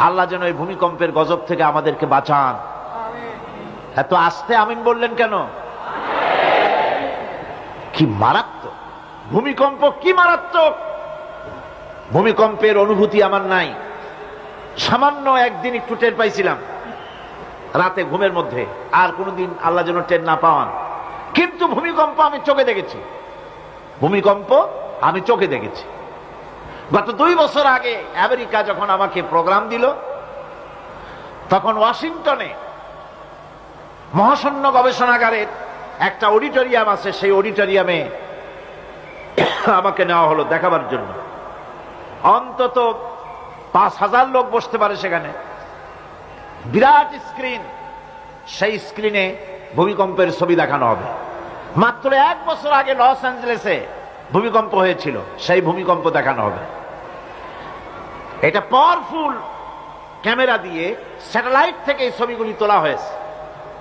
আল্লাহ যেন এই ভূমিকম্পের গজব থেকে আমাদেরকে বাঁচান। এত আস্তে আমিন বললেন কেন? কি মারাত্মক। ভূমিকম্প কি মারাত্মক। ভূমিকম্পের অনুভূতি আমার নাই। সামান্য একদিন একটু টের পাইছিলাম। রাতে ঘুমের মধ্যে। আর কোনোদিন আল্লাহ যেন টের না পাওয়ান। কিন্তু ভূমিকম্প আমি চোখে দেখেছি। ভূমিকম্প আমি চোখে দেখেছি। গত দুই বছর আগে আমেরিকা যখন আমাকে প্রোগ্রাম দিল, তখন ওয়াশিংটনে মহাশূন্য গবেষণাগারের একটা অডিটোরিয়াম আছে, সেই অডিটোরিয়ামে আমাকে নেওয়া হলো দেখাবার জন্য। অন্তত পাঁচ হাজার লোক বসতে পারে সেখানে। বিরাট স্ক্রিন, সেই স্ক্রিনে ভূমিকম্পের ছবি দেখানো হবে। মাত্র এক বছর আগে লস অ্যাঞ্জেলেসে ভূমিকম্প হয়েছিল, সেই ভূমিকম্প দেখানো হবে। এটা পাওয়ারফুল ক্যামেরা দিয়ে স্যাটেলাইট থেকে এই ছবিগুলি তোলা হয়েছে।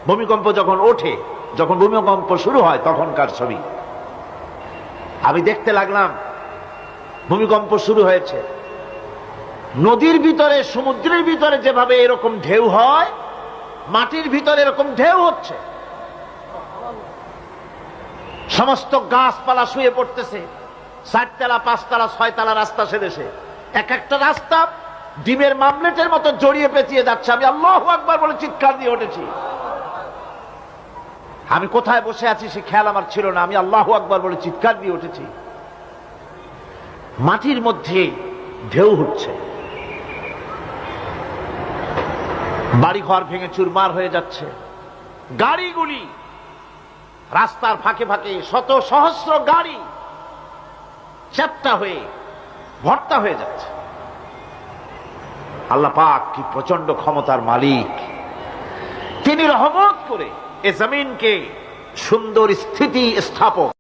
ভূমিকম্প যখন ওঠে, যখন ভূমিকম্প শুরু হয়, তখনকার ছবি। আমি দেখতে লাগলাম, ভূমিকম্প শুরু হয়েছে। নদীর ভিতরে, সমুদ্রের ভিতরে যেভাবে এরকম ঢেউ হয়, মাটির ভিতরে এরকম ঢেউ হচ্ছে। সমস্ত গাছপালা শুয়ে পড়তেছে। চারতলা, পাঁচতলা, ছয়তলা রাস্তা সেদেশে এক একটা রাস্তা ডিমের মামলেটের মতো জড়িয়ে পেঁচিয়ে যাচ্ছে। আমি আল্লাহ একবার বলে চিৎকার দিয়ে উঠেছি। আমি কোথায় বসে আছি সে খেয়াল আমার ছিল না। আমি আল্লাহ একবার বলে চিৎকার দিয়ে উঠেছি। মাটির মধ্যে ঢেউ হচ্ছে। বাড়ি ঘর ভেঙে চুরমার হয়ে যাচ্ছে। গাড়িগুলি রাস্তার ফাঁকে ফাঁকে শত সহস্র গাড়ি চ্যাপ্টা হয়ে ভর্তা হয়ে যাচ্ছে। আল্লাহ পাক কি প্রচণ্ড ক্ষমতার মালিক। তিনি রহমত করে এ জমিনকে সুন্দর স্থিতি স্থাপক